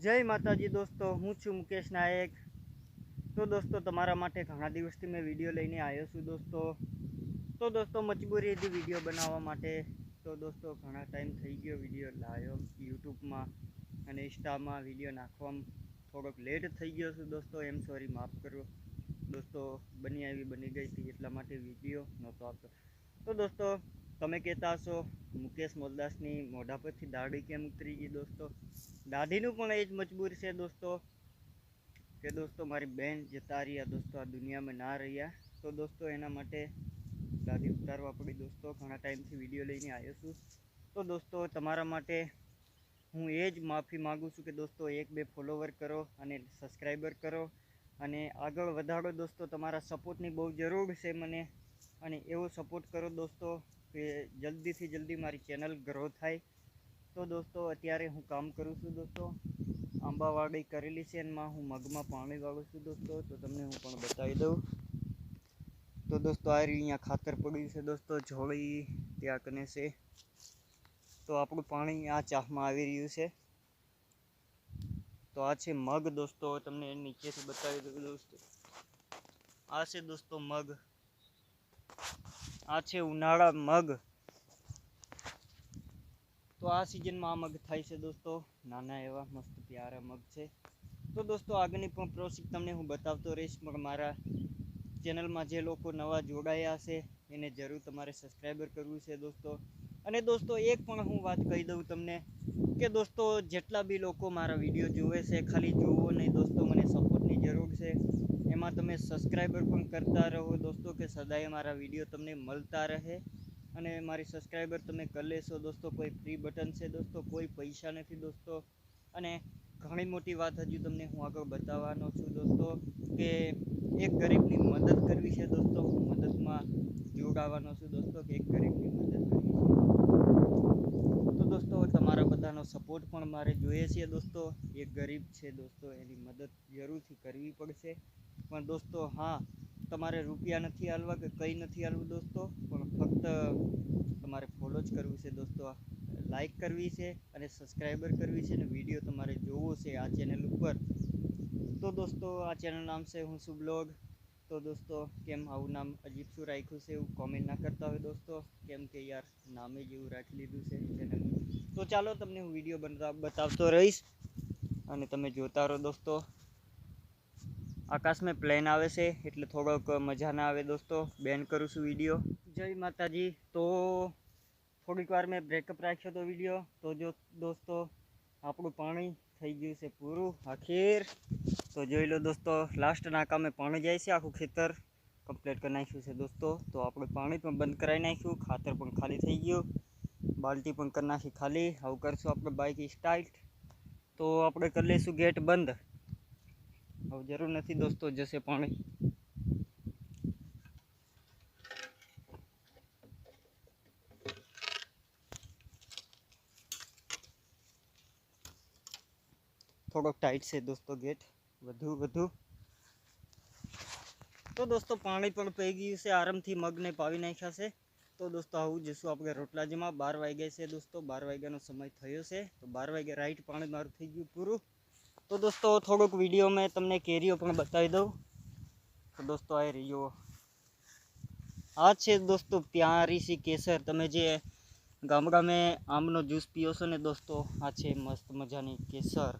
જય માતાજી દોસ્તો, હું છું મુકેશ નાયક. તો દોસ્તો, તમારા માટે ઘણા દિવસથી મેં વીડિયો લઈને આવ્યો છું દોસ્તો. તો દોસ્તો, મજબૂરી હતી વીડિયો બનાવવા માટે. તો દોસ્તો, ઘણા ટાઈમ થઈ ગયો વીડિયો લાવ્યો યુટ્યુબમાં અને ઇન્સ્ટામાં વીડિયો નાખવામાં થોડોક લેટ થઈ ગયો છું દોસ્તો, એમ સોરી માફ કરો દોસ્તો, બની આવી, બની ગઈ હતી એટલા માટે વીડિયો નહોતો આપતો તો દોસ્તો તમે કહેતા હશો, મુકેશ મોલદાસની મોઢા પરથી દાઢી કેમ ઉતરી ગઈ દોસ્તો? દાઢીનું પણ એ જ મજબૂર છે દોસ્તો, કે દોસ્તો મારી બેન જતા રહ્યા દોસ્તો, આ દુનિયામાં ના રહ્યા. તો દોસ્તો એના માટે દાઢી ઉતારવા પડી દોસ્તો, ઘણા ટાઈમથી વીડિયો લઈને આવ્યો છું. તો દોસ્તો તમારા માટે હું એ જ માફી માગું છું કે દોસ્તો એક બે ફોલોવર કરો અને સબસ્ક્રાઈબર કરો. અને આગળ વધારો દોસ્તો, તમારા સપોર્ટની બહુ જરૂર છે મને. અને એવો સપોર્ટ કરો દોસ્તો. કે જલ્દીથી જલ્દી મારી ચેનલ ગ્રો થાય. તો દોસ્તો, અત્યારે હું કામ કરું છું દોસ્તો. આંબાવાડી કરેલી છે એમાં હું મગમાં પાણી વાળું છું દોસ્તો. તો તમને હું પણ બતાવી દઉં. તો દોસ્તો, આ અહીંયા ખાતર પડ્યું છે દોસ્તો જોડી ત્યાં કને છે. તો આપણું પાણી આ ચાહમાં આવી રહ્યું છે. તો આ છે મગ દોસ્તો, તમને નીચેથી બતાવી દઉં દોસ્તો. આ છે દોસ્તો મગ. આ છે ઉનાળા મગ. તો આ સિઝનમાં આ મગ થાય છે દોસ્તો. નાના એવા મસ્ત પ્યારા મગ છે. તો દોસ્તો આગળની પણ પ્રોસેસ તમને હું બતાવતો રહીશ. પણ મારા ચેનલમાં જે લોકો નવા જોડાયા છે, એને જરૂર તમારે સબસ્ક્રાઈબર કરવું છે દોસ્તો. અને દોસ્તો, એક પણ હું વાત કહી દઉં તમને કે દોસ્તો, જેટલા બી લોકો મારા વીડિયો જોવે છે, ખાલી જુઓ નહીં દોસ્તો, મને સપોર્ટની જરૂર છે. એમાં તમે સબસ્ક્રાઈબર પણ કરતા રહો દોસ્તો, કે સદાય મારા વીડિયો તમને મળતા રહે. અને મારી સબસ્ક્રાઈબર તમે કરી લેશો દોસ્તો, કોઈ ફ્રી બટન છે દોસ્તો, કોઈ પૈસા નથી દોસ્તો. અને ઘણી મોટી વાત હજુ તમને હું આગળ બતાવવાનો છું દોસ્તો, કે એક ગરીબની મદદ કરવી છે દોસ્તો, હું મદદમાં જોડાવાનો છું દોસ્તો, કે એક ગરીબની મદદ કરવી છે. તમારા બધાનો સપોર્ટ પણ મારે જોઈએ છે દોસ્તો. એ ગરીબ છે દોસ્તો, એની મદદ જરૂરથી કરવી પડશે. પણ દોસ્તો, હા, તમારે રૂપિયા નથી હાલવા કે કંઈ નથી હાલવું દોસ્તો, પણ ફક્ત તમારે ફોલો જ કરવું છે દોસ્તો. લાઈક કરવી છે અને સબસ્ક્રાઈબર કરવી છે અને વીડિયો તમારે જોવો છે આ ચેનલ ઉપર. તો દોસ્તો, આ ચેનલ નામ છે હું શું તો દોસ્તો, કેમ આવું નામ અજીબ શું રાખ્યું છે એવું કોમેન્ટ ના કરતા હોય દોસ્તો? કેમ કે યાર, નામે જ એવું રાખી લીધું છે ચેનલ તો ચાલો તમને હું વીડિયો બનતા બતાવતો રહીશ. અને તમે જોતા રહો દોસ્તો. આકાશમાં પ્લેન આવે છે, એટલે થોડોક મજા ના આવે દોસ્તો. બેન કરું છું વીડિયો જય માતાજી. તો થોડીક વાર મેં બ્રેકઅપ રાખ્યો તો વીડિયો તો જો દોસ્તો, આપણું પાણી થઈ ગયું છે પૂરું આખીર. તો જોઈ લો દોસ્તો લાસ્ટ નાકામે પાણી જાય છે, આખું ખેતર કમ્પ્લીટ કરી નાખ્યું છે દોસ્તો. તો આપણે પાણી પણ બંધ કરાવી નાખ્યું, ખાતર પણ ખાલી થઈ ગયું. બાલ્ટી પણ કરી નાખી ખાલી. આવું કરશું આપણે બાઇક સ્ટાર્ટ તો આપણે કરી લઈશું ગેટ બંધ. હવે જરૂર નથી દોસ્તો, જશે પાણી. થોડોક ટાઈટ છે દોસ્તો ગેટ વધુ વધુ. તો દોસ્તો પાણી પણ પી ગયું છે. આરામથી મગને પાવી નાખ્યા છે. તો દોસ્તો આવું જઈશું આપણે રોટલાજીમાં. બાર વાગ્યા છે દોસ્તો. બાર વાગ્યાનો સમય થયો છે. તો બાર વાગ્યા રાઈટ પાણી મારું થઈ ગયું પૂરું. તો દોસ્તો થોડોક વીડિયો મેં તમને કેરીઓ પણ બતાવી દઉં. તો દોસ્તો આ રહ્યો. આ છે દોસ્તો પ્યારી સી કેસર. તમે જે ગામડામાં આમનો જ્યુસ પીઓ છો ને દોસ્તો, આ છે મસ્ત મજાની કેસર.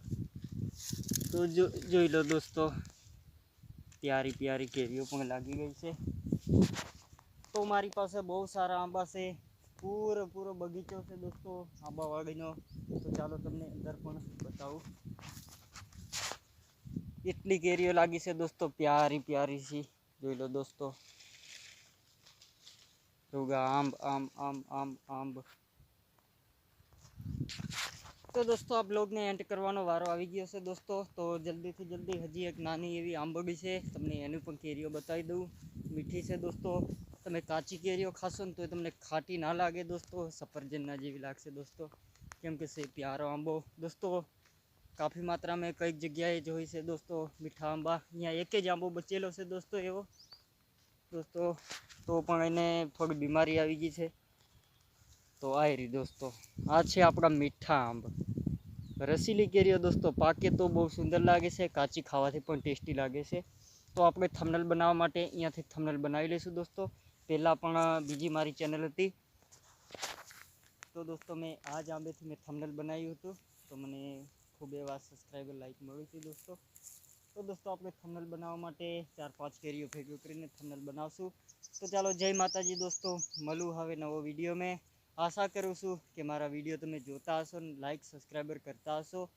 તો જો જોઈ લો દોસ્તો. પ્યારી પ્યારી કેરીઓ પણ લાગી ગઈ છે. તો મારી પાસે બહુ સારા આંબા છે. પૂરો પૂરો બગીચો છે દોસ્તો આંબાવાડીનો તો ચાલો તમને અંદર પણ બતાવું. એટલી કેરીઓ લાગી છે દોસ્તો, પ્યારી પ્યારી છે. જોઈ લો દોસ્તો. રૂગા આંબ આંબ આંબ આંબ આંબ. તો દોસ્તો આ બ્લોગને એન્ડ કરવાનો વારો આવી ગયો છે દોસ્તો. તો જલ્દીથી જલ્દી હજી એક નાની એવી આંબોડી છે. તમને એનું પણ કેરીઓ બતાવી દઉં. મીઠી છે દોસ્તો. તમે કાચી કેરીઓ ખાશો ને તો તમને ખાટી ના લાગે દોસ્તો. સફરજનના જેવી લાગશે દોસ્તો. કેમ કે છે પ્યારો આંબો. દોસ્તો, કાફી માત્રામાં કંઈક જગ્યાએ જોઈ છે દોસ્તો. મીઠા આંબા. અહીંયા એક જ આંબો બચેલો છે દોસ્તો એવો. દોસ્તો, તો પણ એને થોડી બીમારી આવી ગઈ છે. તો આ રહી દોસ્તો. આ છે આપણા મીઠા આંબ. રસીલી કેરીઓ દોસ્તો. પાકે તો બહુ સુંદર લાગે છે, કાચી ખાવાથી પણ ટેસ્ટી લાગે છે. તો આપણે થંબનેલ બનાવવા માટે અહીંયાથી થંબનેલ બનાવી લઈશું દોસ્તો. પહેલાં પણ બીજી મારી ચેનલ હતી. તો દોસ્તો મેં આ જ આંબેથી મેં થંબનેલ બનાવ્યું હતું. તો મને ખૂબ એવા સબસ્ક્રાઈબર લાઈક મળી હતી દોસ્તો. તો દોસ્તો આપણે થંબનેલ બનાવવા માટે ચાર પાંચ કેરીઓ ભેગું કરીને થંબનેલ બનાવશું. તો ચાલો જય માતાજી દોસ્તો. મળું હવે નવો વીડિયો મેં આશા કરું છું કે મારા વીડિયો તમે જોતા હશો ને લાઇક સબસ્ક્રાઈબર કરતા હશો.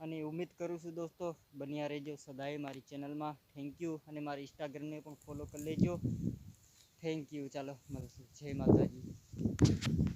અને ઉમ્મીદ કરું છું દોસ્તો, બન્યા રહેજો સદાય મારી ચેનલમાં. થેન્ક યુ અને મારી ઇન્સ્ટાગ્રામને પણ ફોલો કરી લેજો. થેન્ક યુ ચાલો, મળશું. જય માતાજી.